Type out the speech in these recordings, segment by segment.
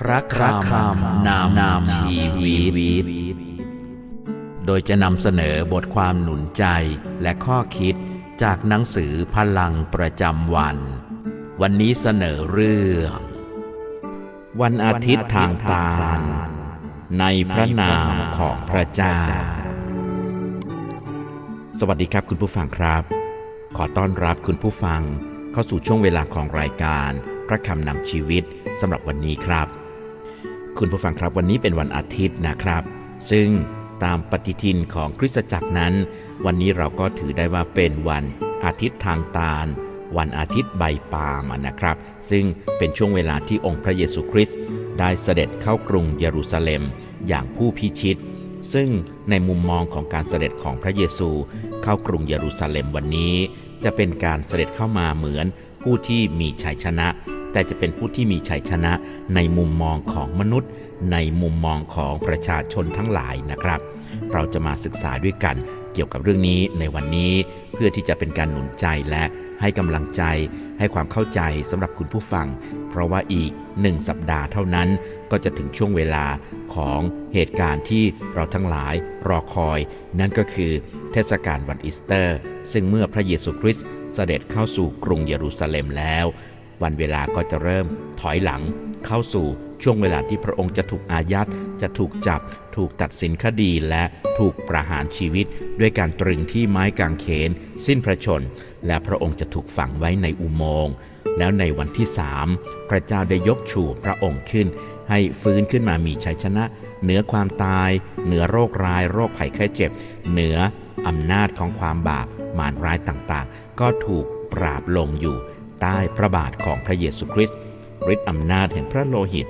พระคำนำนำชีวิต โดยจะนำเสนอบทความหนุนใจและข้อคิดจากหนังสือพลังประจำวัน วันนี้เสนอเรื่อง วันอาทิตย์ทางตาล ในพระนามของพระเจ้า สวัสดีครับคุณผู้ฟังครับ ขอต้อนรับคุณผู้ฟังเข้าสู่ช่วงเวลาของรายการพระคำนำชีวิตสำหรับวันนี้ครับ คุณผู้ฟังครับวันนี้เป็นวันอาทิตย์นะครับ ซึ่งตามปฏิทินของคริสตจักรนั้น วันนี้เราก็ถือได้ว่าเป็นวันอาทิตย์ทางตาล วันอาทิตย์ใบปาล์มนะครับ ซึ่งเป็นช่วงเวลาที่องค์พระเยซูคริสต์ได้เสด็จเข้ากรุงเยรูซาเล็มอย่างผู้พิชิต ซึ่งในมุมมองของการเสด็จของพระเยซูเข้ากรุงเยรูซาเล็มวันนี้ จะเป็นการเสด็จเข้ามาเหมือนผู้ที่มีชัยชนะ แต่จะเป็นผู้ที่มีชัยชนะในมุมมองของมนุษย์ ในมุมมองของประชาชนทั้งหลายนะครับ เราจะมาศึกษาด้วยกันเกี่ยวกับเรื่องนี้ในวันนี้เพื่อที่จะเป็นการหนุนใจและให้กำลังใจ ให้ความเข้าใจสำหรับคุณผู้ฟัง เพราะว่าอีกหนึ่งสัปดาห์เท่านั้น ก็จะถึงช่วงเวลาของเหตุการณ์ที่เราทั้งหลายรอคอย นั่นก็คือเทศกาลวันอีสเตอร์ ซึ่งเมื่อพระเยซูคริสต์เสด็จเข้าสู่กรุงเยรูซาเล็มแล้ว วันเวลาก็จะเริ่มถอยหลังเข้าสู่ช่วงเวลาที่พระองค์จะถูกอายัด จะถูกจับ ถูกตัดสินคดีและถูกประหารชีวิต ด้วยการตรึงที่ไม้กางเขน สิ้นพระชน และพระองค์จะถูกฝังไว้ในอุโมงค์ แล้วในวันที่สามพระเจ้าได้ยกชูพระองค์ขึ้น ให้ฟื้นขึ้นมามีชัยชนะ เหนือความตาย เหนือโรคร้าย โรคภัยไข้เจ็บ เหนืออำนาจของความบาปมารร้ายต่างๆ ก็ถูกปราบลงอยู่ ใต้พระบาทของพระเยซูคริสต์ฤทธิ์อำนาจแห่งพระโลหิต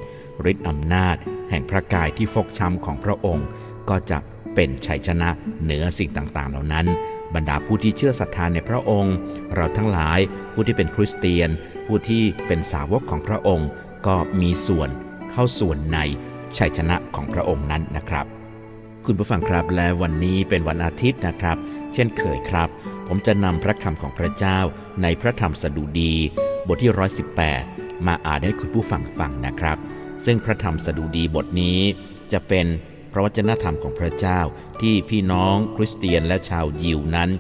ฤทธิ์อำนาจแห่งพระกายที่ฟกช้ำของพระองค์ ก็จะเป็นชัยชนะเหนือสิ่งต่างๆ เหล่านั้น บรรดาผู้ที่เชื่อศรัทธาในพระองค์ เราทั้งหลายผู้ที่เป็นคริสเตียน ผู้ที่เป็นสาวกของพระองค์ ก็มีส่วนเข้าส่วนในชัยชนะของพระองค์นั้นนะครับ คุณผู้ฟังครับและวันนี้เป็นวันอาทิตย์นะครับ เช่นเคยครับ ผมจะนำพระคำของพระเจ้าในพระธรรมสดุดี บทที่ 118 มาอ่านให้คุณผู้ฟังฟังนะครับ ซึ่งพระธรรมสดุดีบทนี้จะเป็นพระวจนะธรรมของพระเจ้าที่พี่น้องคริสเตียนและชาวยิวนั้น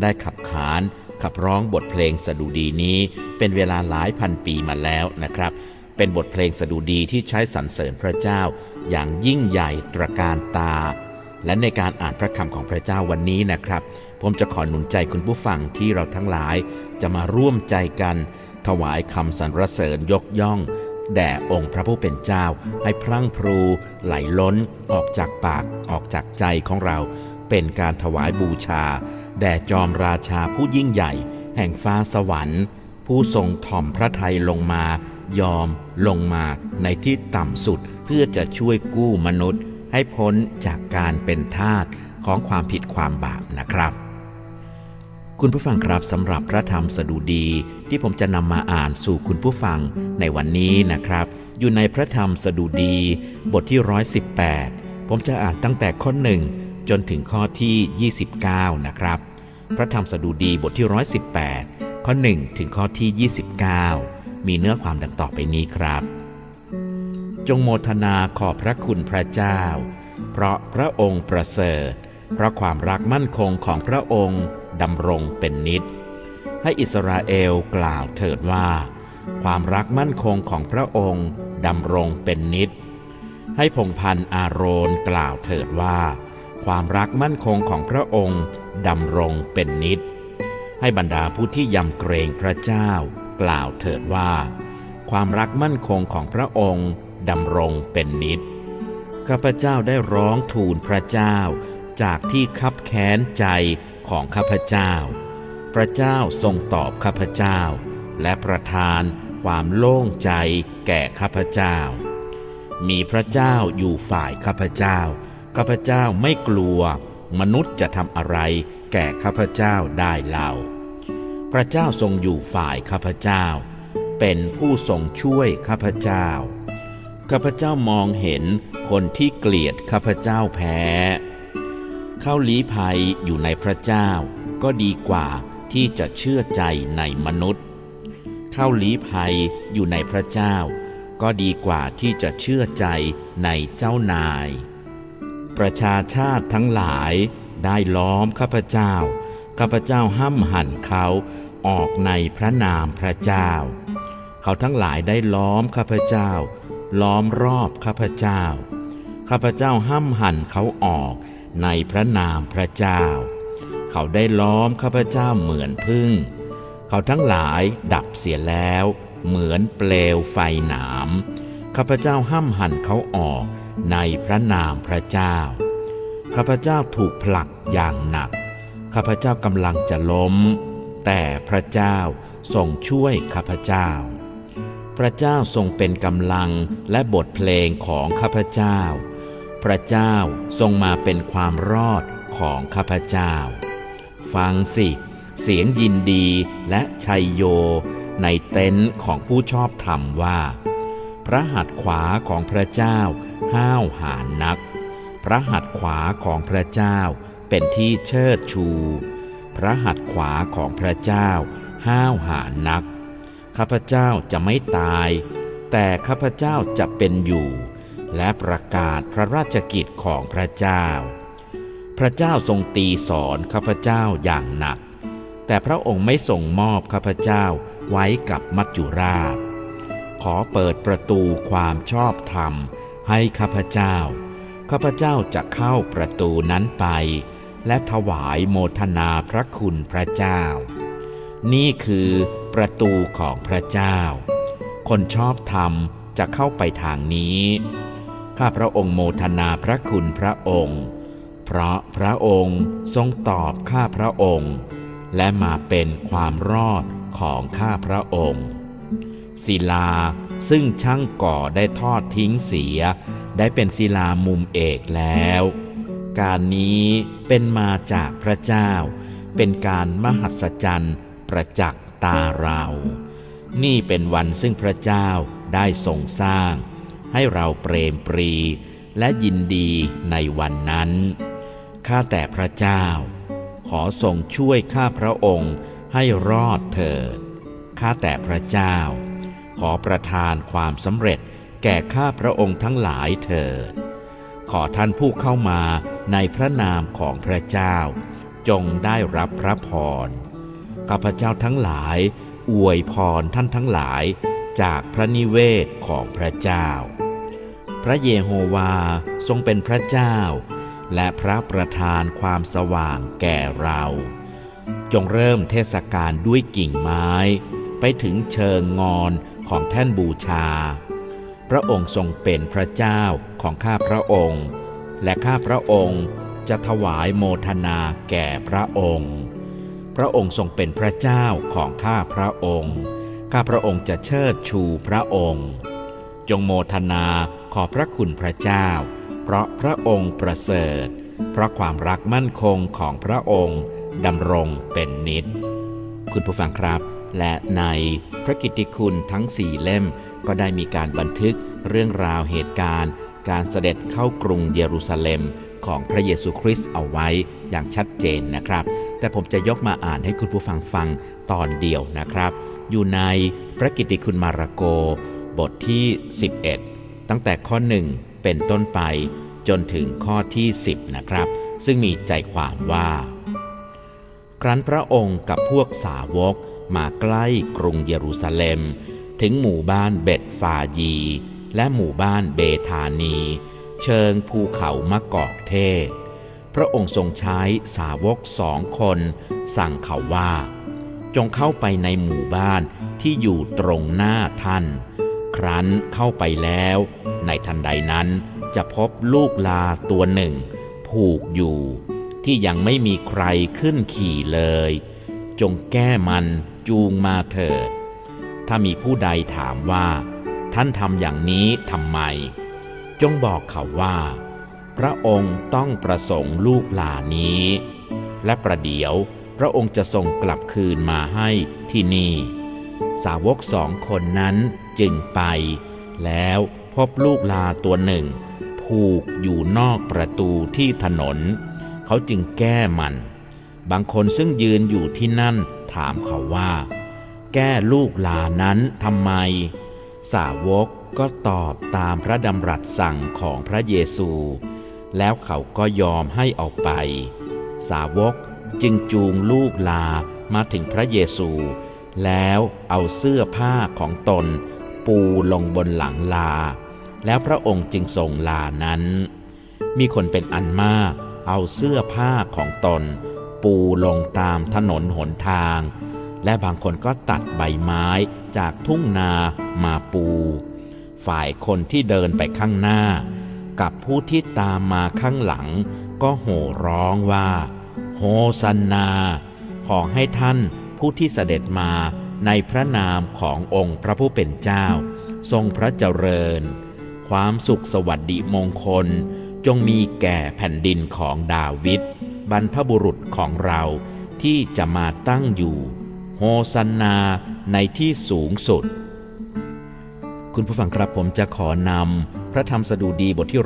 ได้ขับขานขับร้องบทเพลงสดุดีนี้ เป็นเวลาหลายพันปีมาแล้วนะครับ เป็นบทเพลงสดุดีที่ใช้สรรเสริญพระเจ้า อย่างยิ่งใหญ่ตระการตา และในการอ่านพระคำของพระเจ้าวันนี้นะครับ ผมจะขอหนุนใจคุณผู้ฟังที่เราทั้งหลายจะมาร่วมใจกัน ถวายคำสรรเสริญยกย่อง แด่องค์พระผู้เป็นเจ้า ให้พรั่งพรูไหลล้นออกจากปากออกจากใจของเรา เป็นการถวายบูชา แด่จอมราชาผู้ยิ่งใหญ่ แห่งฟ้าสวรรค์ ผู้ทรงถ่อมพระทัยลงมา ยอมลงมาในที่ต่ำสุดเพื่อจะช่วยกู้มนุษย์ให้พ้นจากการเป็นทาสของความผิดความบาปนะครับ คุณผู้ฟังครับสำหรับพระธรรมสดุดีที่ผมจะนำมาอ่านสู่คุณผู้ฟังในวันนี้นะครับ อยู่ในพระธรรมสดุดี บทที่ 118 ผมจะอ่านตั้งแต่ข้อ1จนถึงข้อที่ 29 นะครับ พระธรรมสดุดีบทที่ 118 ข้อ 1 ถึงข้อที่ 29 มีเนื้อความดังต่อไปนี้ครับ จงโมทนาขอบพระคุณพระเจ้า เพราะพระองค์ประเสริฐ เพราะความรักมั่นคงของพระองค์ ดำรงเป็นนิจให้อิสราเอลกล่าวเถิดว่า ความรักมั่นคงของพระองค์ดำรงเป็นนิจให้พงพันอาโรนกล่าวเถิดว่า ความรักมั่นคงของพระองค์ดำรงเป็นนิจให้บรรดาผู้ที่ยำเกรงพระเจ้ากล่าวเถิดว่า ความรักมั่นคงของพระองค์ดำรงเป็นนิจข้าพเจ้าได้ร้องทูลพระเจ้า จากที่คับแค้นใจ ของข้าพเจ้า พระเจ้าทรงตอบข้าพเจ้า และประทานความโล่งใจแก่ข้าพเจ้า มีพระเจ้าอยู่ฝ่ายข้าพเจ้า ข้าพเจ้าไม่กลัว มนุษย์จะทำอะไรแก่ข้าพเจ้าได้เล่า พระเจ้าทรงอยู่ฝ่ายข้าพเจ้า เป็นผู้ทรงช่วยข้าพเจ้า ข้าพเจ้ามองเห็นคนที่เกลียดข้าพเจ้าแพ้ เข้าลี้ภัยอยู่ในพระเจ้า ก็ดีกว่าที่จะเชื่อใจในมนุษย์ เข้าลี้ภัยอยู่ในพระเจ้า ก็ดีกว่าที่จะเชื่อใจในเจ้านาย ประชาชาติทั้งหลายได้ล้อมข้าพเจ้า ข้าพเจ้าห้ำหั่นเขาออกในพระนามพระเจ้า เขาทั้งหลายได้ล้อมข้าพเจ้า ล้อมรอบข้าพเจ้า ข้าพเจ้าห้ำหั่นเขาออก ในพระนามพระเจ้า เขาได้ล้อมข้าพเจ้าเหมือนพึ่ง เขาทั้งหลายดับเสียแล้ว เหมือนเปลวไฟหนามข้าพเจ้าห้ำหั่นเขาออกในพระนามพระเจ้า ข้าพเจ้าถูกผลักอย่างหนัก ข้าพเจ้ากำลังจะล้ม แต่พระเจ้าทรงช่วยข้าพเจ้า พระเจ้าทรงเป็นกำลังและบทเพลงของข้าพเจ้า พระเจ้าทรงมาเป็นความรอดของข้าพเจ้า ฟังสิ เสียงยินดีและชัยโย ในเต็นท์ของผู้ชอบธรรมว่า พระหัตถ์ขวาของพระเจ้าห้าวหาญนัก พระหัตถ์ขวาของพระเจ้าเป็นที่เชิดชู พระหัตถ์ขวาของพระเจ้าห้าวหาญนัก ข้าพเจ้าจะไม่ตาย แต่ข้าพเจ้าจะเป็นอยู่ และประกาศพระราชกิจของพระเจ้า พระเจ้าทรงตีสอนข้าพเจ้าอย่างหนัก แต่พระองค์ไม่ทรงมอบข้าพเจ้าไว้กับมัจจุราช ขอเปิดประตูความชอบธรรมให้ข้าพเจ้า ข้าพเจ้าจะเข้าประตูนั้นไป และถวายโมทนาพระคุณพระเจ้า นี่คือประตูของพระเจ้า คนชอบธรรมจะเข้าไปทางนี้ ข้าพระองค์โมทนาพระคุณพระองค์ เพราะพระองค์ทรงตอบข้าพระองค์ และมาเป็นความรอดของข้าพระองค์ ศิลาซึ่งช่างก่อได้ทอดทิ้งเสีย ได้เป็นศิลามุมเอกแล้ว การนี้เป็นมาจากพระเจ้า เป็นการมหัศจรรย์ประจักษ์ตาเรา นี่เป็นวันซึ่งพระเจ้าได้ทรงสร้าง ให้เราเปรมปรี และยินดีในวันนั้น ข้าแต่พระเจ้า ขอทรงช่วยข้าพระองค์ให้รอดเถิด ข้าแต่พระเจ้า ขอประทานความสำเร็จแก่ข้าพระองค์ทั้งหลายเถิด ขอท่านผู้เข้ามาในพระนามของพระเจ้า จงได้รับพระพร ข้าพเจ้าทั้งหลาย อวยพรท่านทั้งหลายจากพระนิเวศของพระเจ้า พระเยโฮวาทรงเป็นพระเจ้า และพระประธานความสว่างแก่เรา จงเริ่มเทศกาลด้วยกิ่งไม้ ไปถึงเชิงงอนของแท่นบูชา พระองค์ทรงเป็นพระเจ้าของข้าพระองค์ และข้าพระองค์จะถวายโมทนาแก่พระองค์ พระองค์ทรงเป็นพระเจ้าของข้าพระองค์ ข้าพระองค์จะเชิดชูพระองค์ จงโมทนาขอพระคุณพระเจ้า เพราะพระองค์ประเสริฐ เพราะความรักมั่นคงของพระองค์ดำรงเป็นนิจคุณผู้ฟังครับ และในพระกิตติคุณทั้งสี่เล่มก็ได้มีการบันทึกเรื่องราวเหตุการณ์ การเสด็จเข้ากรุงเยรูซาเล็มของพระเยซูคริสต์เอาไว้อย่างชัดเจนนะครับ แต่ผมจะยกมาอ่านให้คุณผู้ฟังฟังตอนเดียวนะครับ อยู่ในพระกิตติคุณมาระโก บทที่ 11 ตั้งแต่ข้อ 1 เป็นต้นไปจนถึงข้อที่ 10 นะครับ ซึ่งมีใจความว่า ครั้นพระองค์กับพวกสาวกมาใกล้กรุงเยรูซาเล็ม ถึงหมู่บ้านเบตฟายี และหมู่บ้านเบธานี เชิงภูเขามะกอกเทศ พระองค์ทรงใช้สาวกสองคน สั่งเขาว่า จงเข้าไปในหมู่บ้านที่อยู่ตรงหน้าท่าน ครั้นเข้าไปแล้ว ในทันใดนั้นจะพบลูกลาตัวหนึ่ง ผูกอยู่ ที่ยังไม่มีใครขึ้นขี่เลย จงแก้มันจูงมาเถิด ถ้ามีผู้ใดถามว่า ท่านทำอย่างนี้ทำไม จงบอกเขาว่า พระองค์ต้องประสงค์ลูกหลานนี้ และประเดี๋ยวพระองค์จะส่งกลับคืนมาให้ที่นี่ สาวกสองคนนั้นจึงไป แล้วพบลูกลาตัวหนึ่ง ผูกอยู่นอกประตูที่ถนน เขาจึงแก้มัน บางคนซึ่งยืนอยู่ที่นั่นถามเขาว่า แก้ลูกลานั้นทำไม สาวกก็ตอบตามพระดำรัสสั่งของพระเยซู แล้วเขาก็ยอมให้ออกไป สาวกจึงจูงลูกลามาถึงพระเยซู แล้วเอาเสื้อผ้าของตนปูลงบนหลังลา แล้วพระองค์จึงส่งลานั้น มีคนเป็นอันมาก เอาเสื้อผ้าของตน ปูลงตามถนนหนทาง และบางคนก็ตัดใบไม้จากทุ่งนามาปู ฝ่ายคนที่เดินไปข้างหน้า กับผู้ที่ตามมาข้างหลัง ก็โห่ร้องว่า โฮสันนา ขอให้ท่าน ผู้ที่เสด็จมาในพระนามขององค์พระผู้เป็นเจ้า ทรงพระเจริญ ความสุขสวัสดิมงคล จงมีแก่แผ่นดินของดาวิดบรรพบุรุษของเราที่จะมาตั้งอยู่ โฮสันนาในที่สูงสุด คุณผู้ฟังครับผมจะขอนำพระธรรมสดุดีบทที่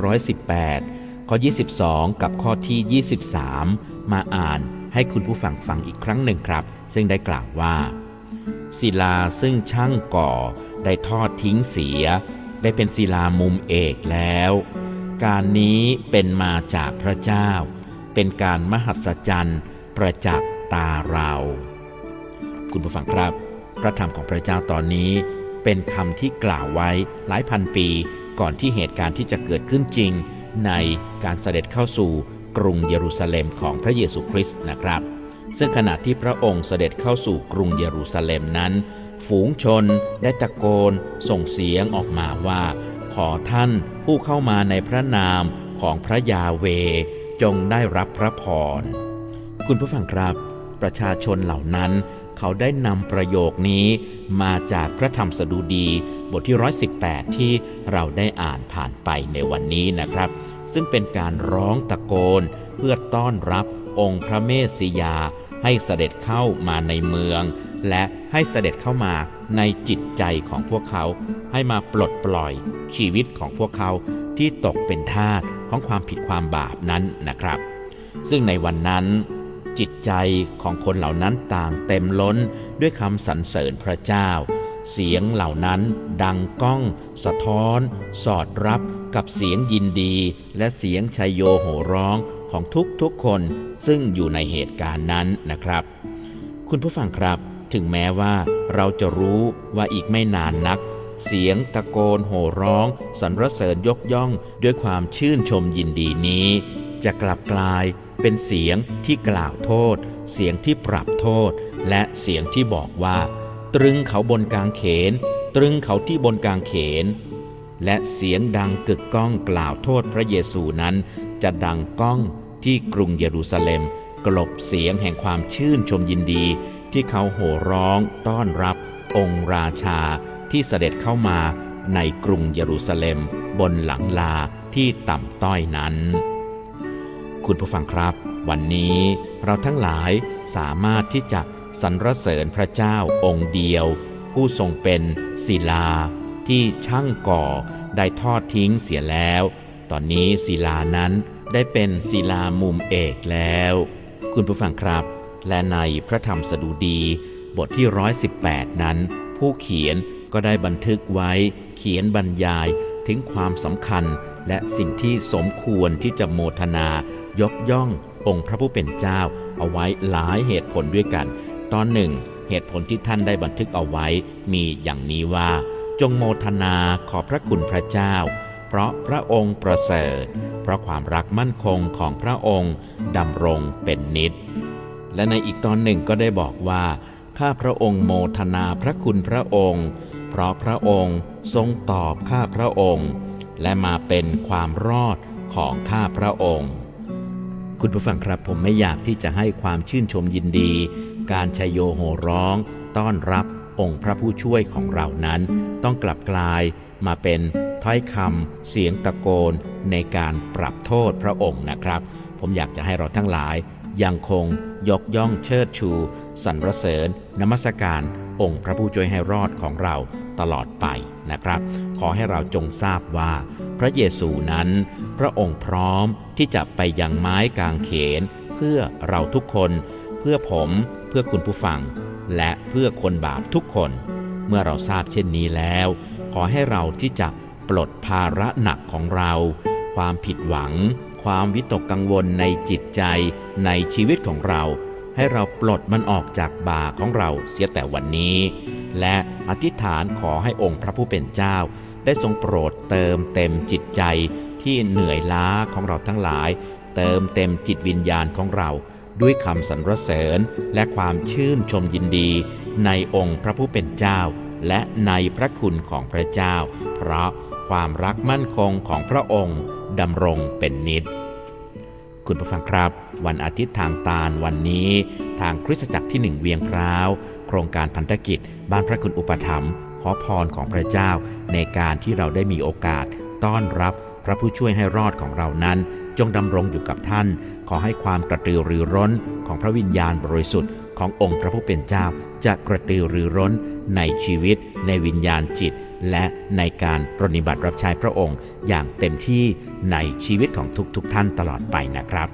118 ข้อ 22 กับข้อที่ 23 มาอ่าน ให้คุณผู้ฟังฟังอีกครั้งหนึ่งครับ ซึ่งได้กล่าวว่า ศิลาซึ่งช่างก่อได้ทอดทิ้งเสีย ได้เป็นศิลามุมเอกแล้ว การนี้เป็นมาจากพระเจ้า เป็นการมหัศจรรย์ประจักษ์ตาเรา คุณผู้ฟังครับ พระธรรมของพระเจ้าตอนนี้ เป็นคำที่กล่าวไว้หลายพันปี ก่อนที่เหตุการณ์ที่จะเกิดขึ้นจริง ในการเสด็จเข้าสู่ กรุงเยรูซาเล็มของพระเยซูคริสต์นะครับ ซึ่งขณะที่พระองค์เสด็จเข้าสู่กรุงเยรูซาเล็มนั้น ฝูงชนได้ตะโกน ส่งเสียงออกมาว่า ขอท่านผู้เข้ามาในพระนามของพระยาเว จงได้รับพระพร คุณผู้ฟังครับ ประชาชนเหล่านั้น เขาได้นำประโยคนี้มาจากพระธรรมสดุดีบทที่ 118 ที่เราได้อ่านผ่านไปในวันนี้นะครับ ซึ่งเป็นการร้องตะโกน เพื่อต้อนรับองค์พระเมสสิยา ให้เสด็จเข้ามาในเมือง และให้เสด็จเข้ามาในจิตใจของพวกเขา ให้มาปลดปล่อยชีวิตของพวกเขาที่ตกเป็นทาสของความผิดความบาปนั้นนะครับ ซึ่งในวันนั้น จิตใจของคนเหล่านั้นต่างเต็มล้นด้วยคำสรรเสริญพระเจ้า เสียงเหล่านั้นดังก้อง สะท้อน สอดรับกับเสียงยินดี และเสียงชัยโยโห่ร้องของทุกๆคนซึ่งอยู่ในเหตุการณ์นั้นนะครับ คุณผู้ฟังครับ ถึงแม้ว่าเราจะรู้ว่าอีกไม่นานนัก เสียงตะโกนโห่ร้อง สรรเสริญยกย่องด้วยความชื่นชมยินดีนี้ จะกลับกลายเป็นเสียงที่กล่าวโทษ เสียงที่ปรับโทษ และเสียงที่บอกว่า ตรึงเขาบนกางเขน ตรึงเขาที่บนกางเขน และเสียงดังกึกก้องกล่าวโทษพระเยซูนั้น จะดังก้องที่กรุงเยรูซาเล็ม กลบเสียงแห่งความชื่นชมยินดี ที่เขาโห่ร้องต้อนรับ องค์ราชาที่เสด็จเข้ามาในกรุงเยรูซาเล็ม บนหลังลาที่ต่ำต้อยนั้น คุณผู้ฟังครับ วันนี้เราทั้งหลายสามารถที่จะสรรเสริญพระเจ้าองค์เดียว ผู้ทรงเป็นศิลา ที่ช่างก่อได้ทอดทิ้งเสียแล้ว ตอนนี้ศิลานั้นได้เป็นศิลามุมเอกแล้ว คุณผู้ฟังครับ และในพระธรรมสดุดีบทที่ 118 นั้น ผู้เขียนก็ได้บันทึกไว้เขียนบรรยายถึงความสำคัญ และสิ่งที่สมควรที่จะโมทนา ยกย่ององค์พระผู้เป็นเจ้า เอาไว้หลายเหตุผลด้วยกัน ตอนหนึ่งเหตุผลที่ท่านได้บันทึกเอาไว้มีอย่างนี้ว่า จงโมทนาขอพระคุณพระเจ้า เพราะพระองค์ประเสริฐ เพราะความรักมั่นคงของพระองค์ดำรงเป็นนิจและในอีกตอนหนึ่งก็ได้บอกว่า ข้าพระองค์โมทนาพระคุณพระองค์ เพราะพระองค์ทรงตอบข้าพระองค์ และมาเป็นความรอดของข้าพระองค์ คุณผู้ฟังครับผมไม่อยากที่จะให้ความชื่นชมยินดี การชยโยโห่ร้อง ต้อนรับองค์พระผู้ช่วยของเรานั้น ต้องกลับกลายมาเป็นถ้อยคำเสียงตะโกนในการปรับโทษพระองค์นะครับ ผมอยากจะให้เราทั้งหลายยังคงยกย่องเชิดชู สรรเสริญนมัสการองค์พระผู้ช่วยให้รอดของเรา ตลอดไปนะครับ ขอให้เราจงทราบว่า พระเยซูนั้น พระองค์พร้อมที่จะไปยังไม้กางเขน เพื่อเราทุกคน เพื่อผมเพื่อคุณผู้ฟัง และเพื่อคนบาปทุกคน เมื่อเราทราบเช่นนี้แล้ว ขอให้เราที่จะปลดภาระหนักของเรา ความผิดหวัง ความวิตกกังวลในจิตใจในชีวิตของเรา ให้เราปลดมันออกจากบ่าของเราเสียแต่วันนี้ และอธิษฐานขอให้องค์พระผู้เป็นเจ้า ได้ทรงโปรดเติมเต็มจิตใจที่เหนื่อยล้าของเราทั้งหลาย เติมเต็มจิตวิญญาณของเรา ด้วยคำสรรเสริญและความชื่นชมยินดี ในองค์พระผู้เป็นเจ้า และในพระคุณของพระเจ้า เพราะความรักมั่นคงของพระองค์ดำรงเป็นนิจ คุณผู้ฟังครับ วันอาทิตย์ทางตาลวันนี้ ทางคริสตจักรที่หนึ่งเวียงพร้าว โครงการพันธกิจ บ้านพระคุณอุปถัมภ์ขอพรของพระเจ้า ในการที่เราได้มีโอกาส ต้อนรับพระผู้ช่วยให้รอดของเรานั้น จงดำรงอยู่กับท่าน ขอให้ความกระตือรือร้นของพระวิญญาณบริสุทธิ์ขององค์พระผู้เป็นเจ้า จะกระตือรือร้นในชีวิต ในวิญญาณจิต และในการปฏิบัติรับใช้พระองค์อย่างเต็มที่ในชีวิตของทุกๆทท่านตลอดไปนะครับ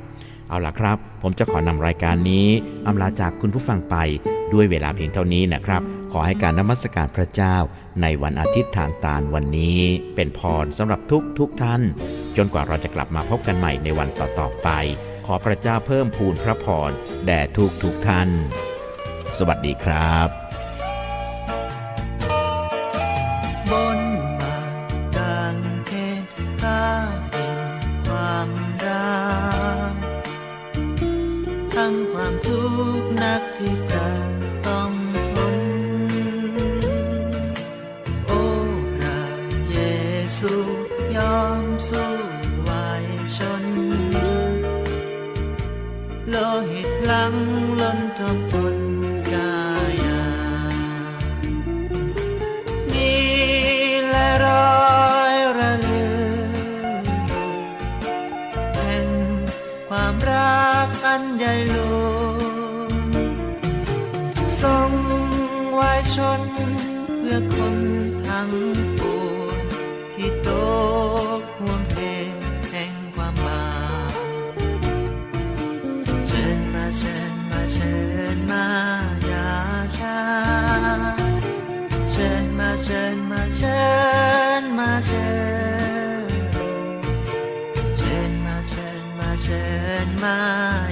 เอาล่ะครับ ผมจะขอนำรายการนี้อำลาจากคุณผู้ฟังไปด้วยเวลาเพียงเท่านี้นะครับ ขอให้การนมัสการพระเจ้า ในวันอาทิตย์ทางตาลวันนี้ เป็นพรสำหรับทุกทุกๆท่าน จนกว่าเราจะกลับมาพบกันใหม่ในวันต่อๆไป ขอพระเจ้าเพิ่มพูนพระพรแด่ทุกทุกๆท่าน สวัสดีครับ บนบาน เพื่อคนทั้งปวงที่โตกห่วงเทแห่งความบาปเชิญมาเชิญมาเชิญมาอย่าช้าเชิญมาเชิญมาเชิญมาเชิญเชิญมาเชิญมาเชิญมา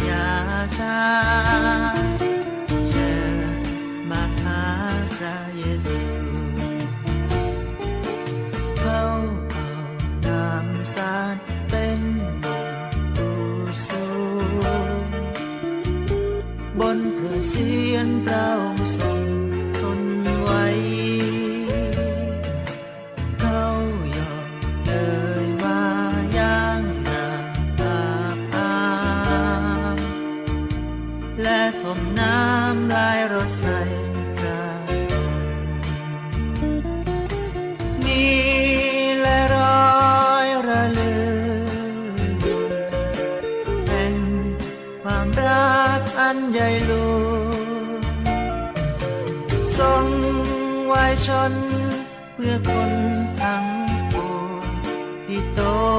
ที่ต